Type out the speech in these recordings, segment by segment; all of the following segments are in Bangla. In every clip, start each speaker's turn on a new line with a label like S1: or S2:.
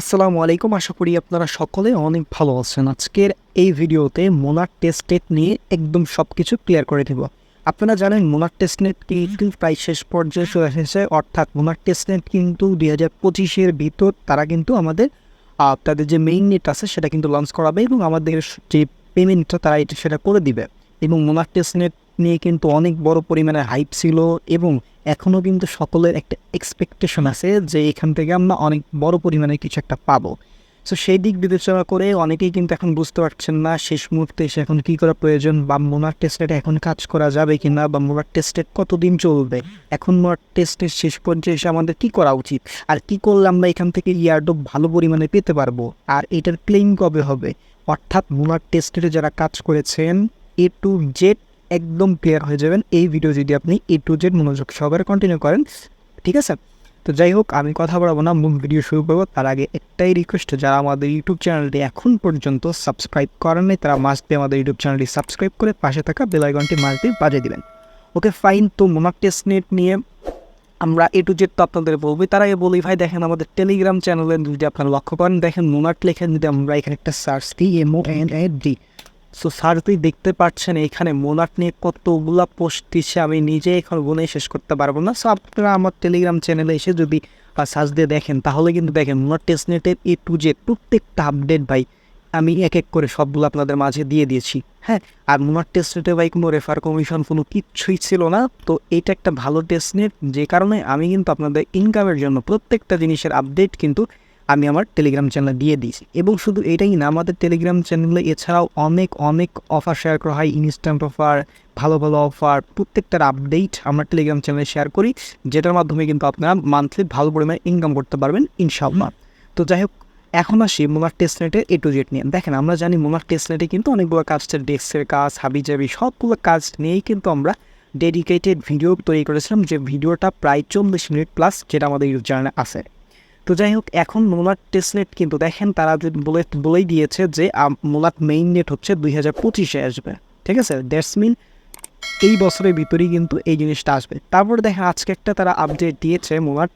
S1: আসসালামু আলাইকুম। আশা করি আপনারা সকলে অনেক ভালো আছেন। আজকের এই ভিডিওতে মোনার টেস্ট নেট নিয়ে একদম সব কিছু ক্লিয়ার করে দেব। আপনারা জানেন মোনার টেস্ট নেট কিন্তু প্রায় শেষ পর্যায়ে চলে এসেছে। অর্থাৎ মোনার টেস্ট নেট কিন্তু দুই হাজার পঁচিশের ভিতর তারা কিন্তু আমাদের তাদের যে মেইন নেট আছে সেটা কিন্তু লঞ্চ করাবে এবং আমাদের যে পেমেন্টটা তারা এটা সেটা করে দিবে। এবং মোনার টেস্ট নেট নিয়ে কিন্তু অনেক বড় পরিমাণে হাইপ ছিল এবং এখনও কিন্তু সকলের একটা এক্সপেকটেশন আছে যে এখান থেকে আমরা অনেক বড় পরিমাণে কিছু একটা পাবো। সো সেই দিক বিবেচনা করে অনেকেই কিন্তু এখন বুঝতে পারছেন না শেষ মুহূর্তে এসে এখন কী করা প্রয়োজন, বা মোনার টেস্টেড এখন কাজ করা যাবে কি না বা মোনার টেস্টেড কতদিন চলবে? এখন মোনার টেস্টের শেষ পর্যায়ে এসে আমাদের কী করা উচিত? আর কি করলে আমরা এখান থেকে ইয়ারডোপ ভালো পরিমাণে পেতে পারব? আর এটার ক্লেম কবে হবে? অর্থাৎ মোনার টেস্টেডে যারা কাজ করেছেন এ টু জেড একদম ক্লিয়ার হয়ে যাবেন। এই ভিডিও যদি আপনি এ টু জেড মনোযোগ সহকারে কন্টিনিউ করেন, ঠিক আছে? তো যাই হোক, আমি কথা বলব না, মূল ভিডিও শুরু করব। তার আগে একটাই রিকোয়েস্ট যারা আমাদের ইউটিউব চ্যানেলটি এখন পর্যন্ত সাবস্ক্রাইব করেন নাই, তারা মাস্ট বি আমাদের ইউটিউব চ্যানেলটি সাবস্ক্রাইব করে পাশে থাকা বেল আইকনটি মাস্ট বি বাজিয়ে দিবেন। ওকে ফাইন তো মোনাক টেস্ট নেট নিয়ে আমরা এ টু জেড তো আপনাদের বলব তার আগে বলি ভাই, দেখেন আমাদের টেলিগ্রাম চ্যানেলে যদি আপনারা লক্ষ্য করেন, দেখেন মোনাট লেখেন যদি আমরা এখানে একটা সার্চ দিই M O N A D so sir, তুই দেখতে পাচ্ছেন এখানে মোনাট নিয়ে কতগুলা পোস্ট দিচ্ছে আমি নিজে এখন গুনে শেষ করতে পারব না। সো আপনারা আমার টেলিগ্রাম চ্যানেলে এসে যদি সার্চ দিয়ে দেখেন, তাহলে কিন্তু দেখেন মোনাট টেস্ট নেটের এ টু জেড প্রত্যেকটা আপডেট ভাই, আমি এক এক করে সবগুলো আপনাদের মাঝে দিয়ে দিয়েছি। হ্যাঁ আর মোনার টেস্ট নেটে ভাই কোনো রেফার কমিশন কোনো কিচ্ছুই ছিল না। তো এটা একটা ভালো টেস্ট নেট যে কারণে আমি কিন্তু আপনাদের ইনকামের জন্য প্রত্যেকটা জিনিসের আপডেট কিন্তু আমি আমার টেলিগ্রাম চ্যানেলে দিয়ে দিয়েছি। এবং শুধু এটাই না, আমাদের টেলিগ্রাম চ্যানেলে এছাড়াও অনেক অনেক অফার শেয়ার করা হয় ইনস্ট্যান্ট অফার ভালো ভালো অফার প্রত্যেকটার আপডেট আমরা টেলিগ্রাম চ্যানেলে শেয়ার করি, যেটার মাধ্যমে কিন্তু আপনারা মান্থলি ভালো পরিমাণে ইনকাম করতে পারবেন, ইনশাআল্লাহ। তো যাই হোক, এখন আসি মোমার টেস্ট নেটের এ টু জেড নিয়ে। দেখেন, আমরা জানি মোমার টেস্ট নেটে কিন্তু অনেকগুলো কাজ ডেস্কের কাজ, হাবিজাবি, সবগুলো কাজ নিয়েই কিন্তু আমরা ডেডিকেটেড ভিডিও তৈরি করেছিলাম, যে ভিডিওটা প্রায় চল্লিশ মিনিট প্লাস যেটা আমাদের ইউটিউব চ্যানেলে আছে। তো যাই হোক, এখন মোলার টেস্ট নেট কিন্তু দেখেন, তারা বলে বলেই দিয়েছে যে মোলার মেইন নেট হচ্ছে দুই হাজার পঁচিশে আসবে। ঠিক আছে? দ্যাটস মিন এই বছরের ভিতরেই কিন্তু এই জিনিসটা আসবে। তারপর দেখেন, আজকে একটা তারা আপডেট দিয়েছে মোলাট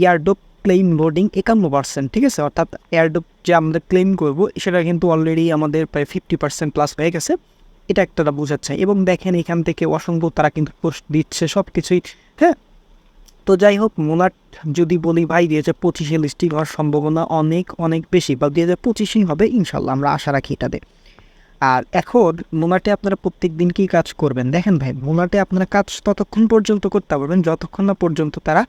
S1: ইয়ারডোপ ক্লেম লোডিং একান্ন পার্সেন্ট ঠিক আছে? অর্থাৎ এয়ারডোপ যে আমরা ক্লেম করব, সেটা কিন্তু অলরেডি আমাদের প্রায় ফিফটি পার্সেন্ট প্লাস হয়ে গেছে। এটা একটা বোঝাচ্ছে। এবং দেখেন, এখান থেকে অসংখ্য তারা কিন্তু পোস্ট দিচ্ছে সব কিছুই হ্যাঁ? তো যাই হোক, মোনাট যদি বলি ভাই দুই হাজার পঁচিশে লিস্টিং হওয়ার সম্ভাবনা অনেক অনেক বেশি বা দুই হাজার পঁচিশেই হবে ইনশাল্লাহ, আমরা আশা রাখি এটাতে। আর এখন মোনাটে আপনারা প্রত্যেক দিন কী কাজ করবেন? দেখেন ভাই, মোনাটে আপনারা কাজ ততক্ষণ পর্যন্ত করতে পারবেন, যতক্ষণ না পর্যন্ত তারা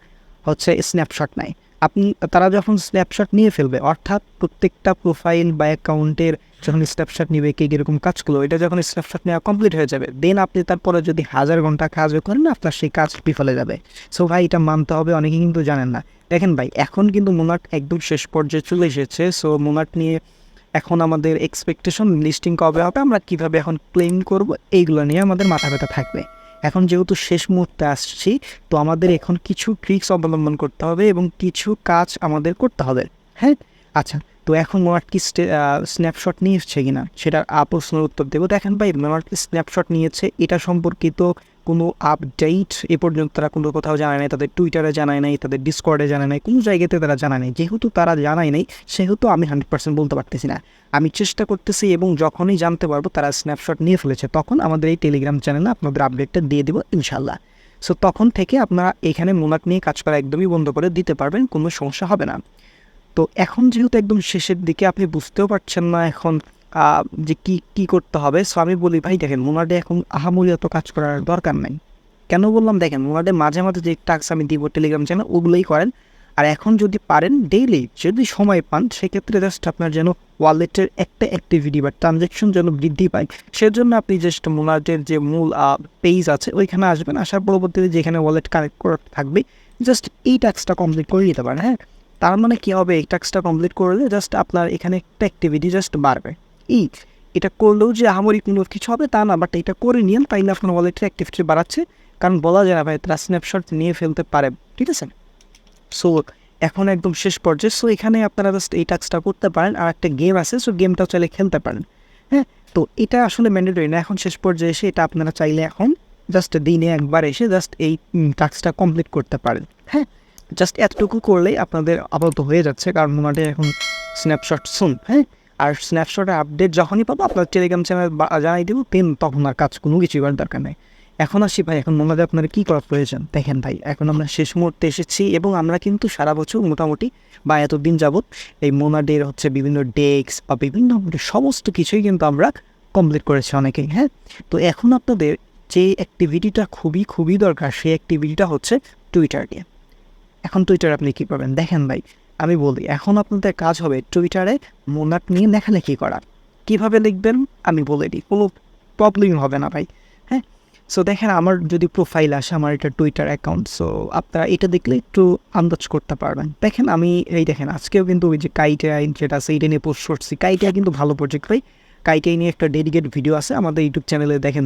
S1: হচ্ছে স্ন্যাপশট নেয়। আপনি, তারা যখন স্ন্যাপশট নিয়ে ফেলবে, অর্থাৎ প্রত্যেকটা প্রোফাইল বা অ্যাকাউন্টের যখন স্ন্যাপশট নিবে, কে কীরকম কাজগুলো এটা যখন স্ন্যাপশট নেওয়া কমপ্লিট হয়ে যাবে দেন আপনি তারপরে যদি হাজার ঘণ্টা কাজও করেন, আপনার সেই কাজ বিফলে যাবে। সো ভাই, এটা মানতে হবে, অনেকে কিন্তু জানেন না। দেখেন ভাই, এখন কিন্তু মোনাট একদম শেষ পর্যায়ে চলে এসেছে সো মোনাট নিয়ে এখন আমাদের এক্সপেকটেশন লিস্টিং কবে হবে, আমরা কীভাবে এখন ক্লেম করব, এইগুলো নিয়ে আমাদের মাথা ব্যথা থাকবে। এখন যেহেতু শেষ মুহূর্তে আসছি, তো আমাদের এখন কিছু ট্রিক্স অবলম্বন করতে হবে এবং কিছু কাজ আমাদের করতে হবে। হ্যাঁ? আচ্ছা তো এখন মোয়াট কি স্ন্যাপশট নিয়েছে কিনা? সেটার আ প্রশ্নের উত্তর দেবো। দেখেন ভাই মোয়াট কি স্ন্যাপশট নিয়েছে। এটা সম্পর্কিত কোনো আপডেট এ পর্যন্ত তারা কোনো কোথাও জানায় নাই, তাদের টুইটারে জানায় নাই, তাদের ডিসকর্ডে জানায় নাই, কোনো জায়গাতে তারা জানায় নাই। যেহেতু তারা জানায় নাই, সেহেতু আমি হান্ড্রেড পার্সেন্ট বলতে পারতেছি না। আমি চেষ্টা করতেছি এবং যখনই জানতে পারব তারা স্ন্যাপশট নিয়ে ফেলেছে, তখন আমাদের এই টেলিগ্রাম চ্যানেলে আপনাদের আপডেটটা দিয়ে দেবো ইনশাল্লাহ সো তখন থেকে আপনারা এখানে মোনাট নিয়ে কাজ করা একদমই বন্ধ করে দিতে পারবেন, কোনো সমস্যা হবে না। তো এখন যেহেতু একদম শেষের দিকে, আপনি বুঝতেও পারছেন না এখন যে কি কি করতে হবে। সো আমি বলি, ভাই, দেখেন, মোনাডে এখন আহামরি এত কাজ করার দরকার নাই। কেন বললাম, দেখেন, মোনাডে মাঝে মাঝে যে টাস্ক আমি দিব টেলিগ্রাম চ্যানেল ওগুলোই করেন। আর এখন যদি পারেন ডেইলি যদি সময় পান, সেক্ষেত্রে জাস্ট আপনার যেন ওয়ালেটের একটা অ্যাক্টিভিটি বা ট্রানজ্যাকশন যেন বৃদ্ধি পায়, সেজন্য আপনি জাস্ট মোনাডের যে মূল পেজ আছে, ওইখানে আসবেন। আসার পরবর্তীতে যেখানে ওয়ালেট কানেক্ট করা থাকবে জাস্ট এই টাস্কটা কমপ্লিট করে নিতে পারেন হ্যাঁ? তার মানে কী হবে? এই টাস্কটা কমপ্লিট করলে জাস্ট আপনার এখানে একটা অ্যাক্টিভিটি জাস্ট বাড়বে। এই এটা করলেও যে আমারই কোনো কিছু হবে তা না বাট এটা করে নিন না আপনার ওয়ালেটের অ্যাক্টিভিটি বাড়াচ্ছে। কারণ বলা যায় না ভাই, তারা স্ন্যাপশট নিয়ে ফেলতে পারে, ঠিক আছে? সো এখন একদম শেষ পর্যায়ে সো এখানে আপনারা জাস্ট এই টাস্কটা করতে পারেন, আর একটা গেম আছে সো গেমটাও চাইলে খেলতে পারেন হ্যাঁ? তো এটা আসলে ম্যান্ডেটরি না, এখন শেষ পর্যায়ে এসে এটা আপনারা চাইলে এখন জাস্ট দিনে একবার এসে জাস্ট এই টাস্কটা কমপ্লিট করতে পারেন হ্যাঁ? জাস্ট এতটুকু করলেই আপনাদের আপাতত হয়ে যাচ্ছে, কারণ মোনাটে এখন স্ন্যাপশট শুন হ্যাঁ? আর স্ন্যাপশটের আপডেট যখনই পাবো, আপনার টেলিগ্রাম চ্যানেল জানাই দেবো পেন তখন আর কাজ কোনো কিছু করার দরকার নেই। এখন আসি ভাই, এখন মোনাদে আপনার কী করার প্রয়োজন? দেখেন ভাই, এখন আমরা শেষ মুহূর্তে এসেছি এবং আমরা কিন্তু সারা বছর মোটামুটি বা এতদিন যাবৎ এই মোনাডের হচ্ছে বিভিন্ন ডেস্ক বা বিভিন্ন সমস্ত কিছুই কিন্তু আমরা কমপ্লিট করেছি অনেকেই হ্যাঁ? তো এখন আপনাদের যে অ্যাক্টিভিটিটা খুবই খুবই দরকার, সেই অ্যাক্টিভিটিটা হচ্ছে টুইটার নিয়ে। এখন টুইটার আপনি কী পাবেন? দেখেন ভাই আমি বলি, এখন আপনাদের কাজ হবে টুইটারে মোনাট নিয়ে লেখালেখি করা। কীভাবে লিখবেন? আমি বলে দিই, কোনো প্রবলেম হবে না ভাই হ্যাঁ? সো দেখেন, আমার যদি প্রোফাইল আসে, আমার এটা টুইটার অ্যাকাউন্ট সো আপনারা এটা দেখলে একটু আন্দাজ করতে পারবেন। দেখেন, আমি এই দেখেন, আজকেও কিন্তু ওই যে কাইটিয়া যেটা আছে, এটা নিয়ে পোস্ট করছি। কাইটিয়া কিন্তু ভালো প্রজেক্ট ভাই। কাইটিয়া নিয়ে একটা ডেডিকেট ভিডিও আছে, আমাদের ইউটিউব চ্যানেলে দেখেন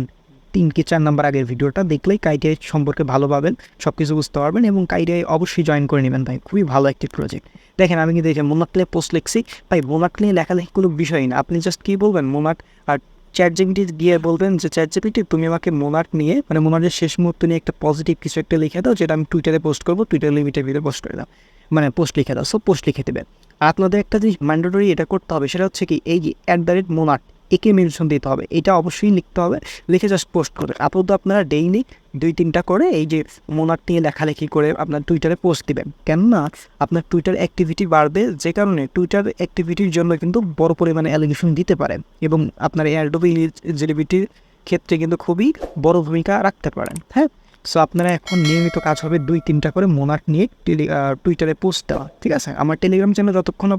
S1: তিন কি চার নাম্বার আগের ভিডিওটা দেখলেই কাইটিআই সম্পর্কে ভালো পাবেন সব কিছু বুঝতে পারবেন এবং কাইটিআই অবশ্যই জয়েন করে নেবেন ভাই। খুবই ভালো একটি প্রজেক্ট দেখেন, আমি কিন্তু এই মোনাট নিয়ে পোস্ট লিখছি। ভাই মোনাট নিয়ে লেখালেখি কোনো বিষয় না। আপনি জাস্ট কী বলবেন? মোনাট আর চ্যাট জিপিটি গিয়ে বলবেন যে চ্যাট জিপিটি তুমি আমাকে মোনাট নিয়ে মানে মোনাটের শেষ মুহূর্ত নিয়ে একটা পজিটিভ কিছু একটা লিখে দাও, যেটা আমি টুইটারে পোস্ট করব টুইটার লিমিটের ভিতরে পোস্ট করে দাও। মানে পোস্ট লিখে দাও। সো পোস্ট লিখে দেবেন। আপনাদের একটা জিনিস ম্যান্ডেটরি এটা করতে হবে, সেটা হচ্ছে কি, এই যে অ্যাট দ্য রেট মোনাট একে মেনশন দিতে হবে। এটা অবশ্যই লিখতে হবে। লিখে জাস্ট পোস্ট করে আপাতত আপনারা ডেইলি দুই তিনটা করে এই যে মোনাট নিয়ে লেখালেখি করে আপনার টুইটারে পোস্ট দিবেন। কেননা আপনার টুইটার অ্যাক্টিভিটি বাড়বে, যে কারণে টুইটার অ্যাক্টিভিটির জন্য কিন্তু বড় পরিমাণে অ্যালিগেশন দিতে পারেন এবং আপনার এয়ারডোবি এলিজিবিলিটির ক্ষেত্রে কিন্তু খুবই বড় ভূমিকা রাখতে পারেন। হ্যাঁ? সো আপনারা এখন নিয়মিত কাজ হবে দুই, তিনটা করে মোনাট নিয়ে টেলি টুইটারে পোস্ট দেওয়া, ঠিক আছে? আমার টেলিগ্রাম চ্যানেল যতক্ষণ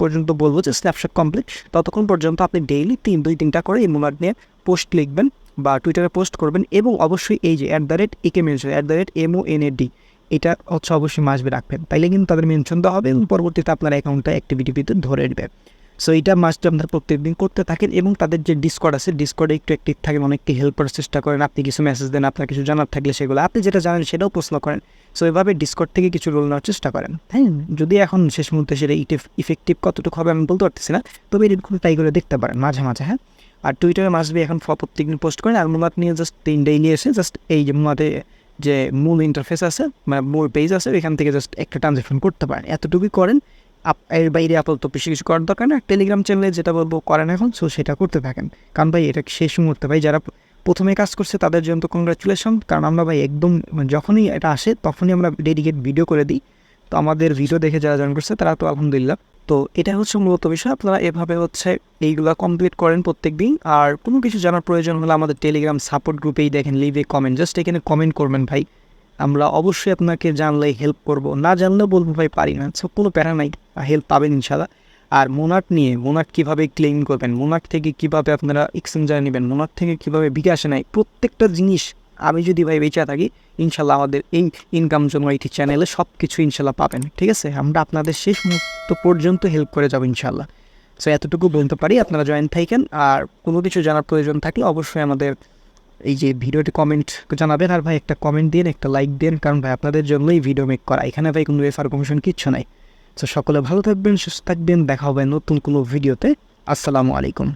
S1: পর্যন্ত বলব যে স্ন্যাপশট কমপ্লিট ততক্ষণ পর্যন্ত আপনি ডেইলি তিন, দুই, তিনটা করে এই মোনাট নিয়ে পোস্ট লিখবেন বা টুইটারে পোস্ট করবেন এবং অবশ্যই এই যে অ্যাট দ্য রেট একে mention at the rate M O N A D এটা হচ্ছে অবশ্যই মাসবে রাখবেন। তাইলে কিন্তু তাদের মেনশন দেওয়া হবে এবং পরবর্তীতে আপনার অ্যাকাউন্টটা অ্যাক্টিভিটি ভিতরে ধরে নেবে। সো এটা মাস্ট আপনার প্রত্যেকদিন করতে থাকেন এবং তাদের যে ডিসকর্ড আছে ডিসকর্ডে একটু অ্যাক্টিভ থাকেন, অনেককে হেল্প করার চেষ্টা করেন, আপনি কিছু মেসেজ দেন, আপনার কিছু জানার থাকলে সেগুলো, আপনি যেটা জানেন সেটাও প্রশ্ন করেন। সো এভাবে ডিসকর্ড থেকে কিছু রোল নেওয়ার চেষ্টা করেন। হ্যাঁ যদি এখন শেষ মুহূর্তে সেটা ইফেক্টিভ কতটুকু হবে আমি বলতে পারতেছি না, তবে এরকম ট্রাই করে দেখতে পারেন মাঝে মাঝে হ্যাঁ। আর টুইটারে মাসবি এখন ফ- প্রত্যেকদিন পোস্ট করেন। আর মোমাত নিয়ে জাস্ট তিন ডেইলি এসে জাস্ট এই যে মোমাতে যে মূল ইন্টারফেস আছে মানে মূল পেজ আছে, এখান থেকে জাস্ট একটা ট্রানজ্যাকশন করতে পারেন। এতটুকুই করেন। এর বাইরে আপাতত বেশি কিছু করার দরকার না। টেলিগ্রাম চ্যানেলে যেটা বলব করেন এখন সো সেটা করতে থাকেন। কারণ ভাই, এটা শেষ মুহূর্তে। ভাই, যারা প্রথমে কাজ করছে, তাদের জন্য তো কংগ্রাচুলেশন কারণ আমরা ভাই একদম মানে যখনই এটা আসে, তখনই আমরা ডেডিকেট ভিডিও করে দিই। তো আমাদের ভিডিও দেখে যারা জয়েন করছে, তারা তো আলহামদুলিল্লাহ। তো এটা হচ্ছে মূলত বিষয়। আপনারা এভাবে হচ্ছে এইগুলো কমপ্লিট করেন প্রত্যেক দিন আর কোনো কিছু জানার প্রয়োজন হলে আমাদের টেলিগ্রাম সাপোর্ট গ্রুপেই দেখেন লিভে কমেন্ট জাস্ট এখানে কমেন্ট করবেন ভাই। আমরা অবশ্যই আপনাকে জানলে হেল্প করব। না জানলেও বলব ভাই, পারি না। সো কোনো প্যারা নাই। হেল্প পাবেন ইনশাল্লাহ আর মোনাট নিয়ে মোনাট কীভাবে ক্লেম করবেন? মোনাট থেকে কীভাবে আপনারা এক্সচেঞ্জার নেবেন? মোনাট থেকে কীভাবে বিকাশে নেয়? প্রত্যেকটা জিনিস আমি যদি ভাই বেঁচে থাকি ইনশাল্লাহ আমাদের এই ইনকাম জন্য এইটি চ্যানেলে সব কিছু ইনশাল্লাহ পাবেন। ঠিক আছে? আমরা আপনাদের শেষ মুহূর্ত পর্যন্ত হেল্প করে যাব ইনশাল্লাহ সো এতটুকু বলতে পারি। আপনারা জয়েন থাকেন। আর কোনো কিছু জানার প্রয়োজন থাকলে অবশ্যই আমাদের এই যে ভিডিওটি কমেন্ট জানাবেন আর ভাই একটা কমেন্ট দিন, একটা লাইক দিন, কারণ ভাই আপনাদের জন্যই ভিডিও মেক করা। এখানে ভাই কোনো রেফার কমিশন কিচ্ছু নাই। তো সকলে ভালো থাকবেন, সুস্থ থাকবেন, দেখা হবে নতুন কোনো ভিডিওতে আসসালামু আলাইকুম।